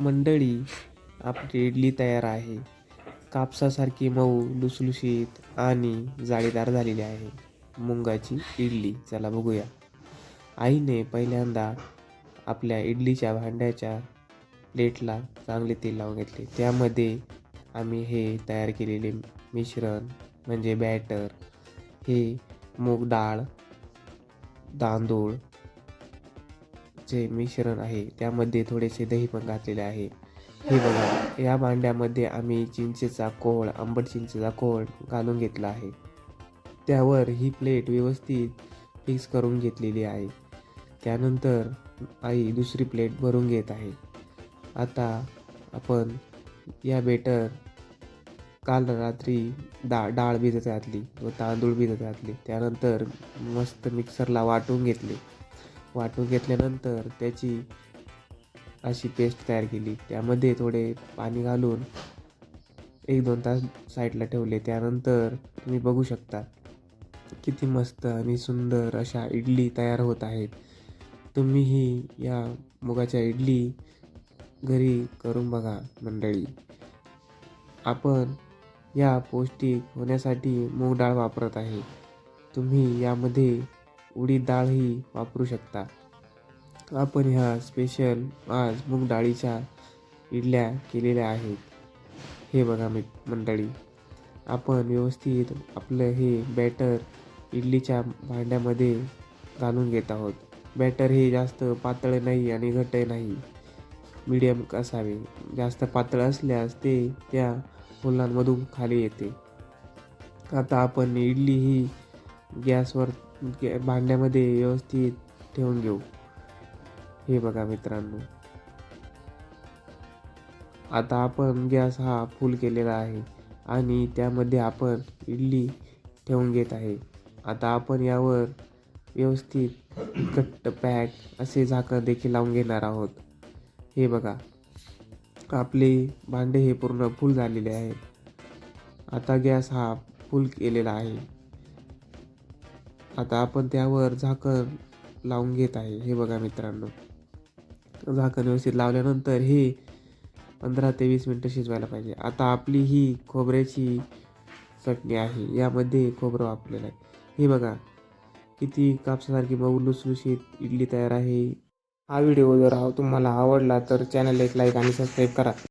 मंडळी आपली इडली तयार आहे. कापसासारखी मऊ लुसलुशीत आणि जाळीदार झालेली आहे. मुंगाची इडली चला बघूया. आईने पहिल्यांदा आपल्या इडलीच्या भांड्याच्या प्लेटला चांगले तेल लावून घेतले. त्यामध्ये आम्ही हे तयार केलेले मिश्रण म्हणजे बॅटर हे मूग डाळ तांदूळ जे मिश्रण आहे त्यामध्ये थोडेसे दही पण घातलेले आहे. हे बघा या भांड्यामध्ये आम्ही चिंचेचा कोळ आंबट चिंचेचा कोळ घालून घेतला आहे. त्यावर ही प्लेट व्यवस्थित फिक्स करून घेतलेली आहे. त्यानंतर आई दुसरी प्लेट भरून घेत आहे. आता आपण या बेटर काल रात्री डाळ डाळ भिजत घातली व तांदूळ भिजत घातले. त्यानंतर मस्त मिक्सरला वाटून घेतले. वाटून घेतल्यानंतर त्याची अशी पेस्ट तयार केली. त्यामध्ये थोडे पाणी घालून एक दोन तास साईडला ठेवले. त्यानंतर तुम्ही बघू शकता किती मस्त आणि सुंदर अशा इडली तयार होत आहेत. तुम्हीही या मुगाच्या इडली घरी करून बघा मंडळी. आपण या पौष्टिक होण्यासाठी मूग डाळ वापरत आहे. तुम्ही यामध्ये उडीद डाळही वापरू शकता. आपण ह्या स्पेशल आज मूग डाळीच्या इडल्या केलेल्या आहेत. हे बघा मी मंडळी. आपण व्यवस्थित आपलं हे बॅटर इडलीच्या भांड्यामध्ये घालून घेत आहोत. बॅटर हे जास्त पातळ नाही आणि घट्ट नाही. मीडियम असावे. जास्त पातळ असल्यास ते त्या फुलांमधून खाली येते. आता आपण इडली ही गॅसवर म्हणजे भांड्यामध्ये व्यवस्थित ठेवून घेऊ. हे बघा मित्रांनो. आता आपण गॅस हा फुल केलेला आहे आणि त्यामध्ये आपण इडली ठेवून घेत आहे. आता आपण यावर व्यवस्थित घट्ट पॅक असे झाकण देखील लावून घेणार आहोत. हे बघा. आपले भांडे हे पूर्ण फुल झालेले आहे आता गॅस हा फुल केलेला आहे. आता आपण त्यावर झाकण लावून घेत आहे. हे बघा मित्रांनो. झाकण व्यवस्थित लावल्यानंतर हे पंधरा ते वीस मिनटं शिजवायला पाहिजे. आता आपली ही खोबऱ्याची चटणी आहे. यामध्ये खोबरं वापरलेलं आहे. हे बघा. किती कापसासारखी मऊ लुसलुशीत इडली तयार आहे. हा व्हिडिओ जर तुम्हाला आवडला तर चॅनल एक लाईक आणि सबस्क्राईब करा.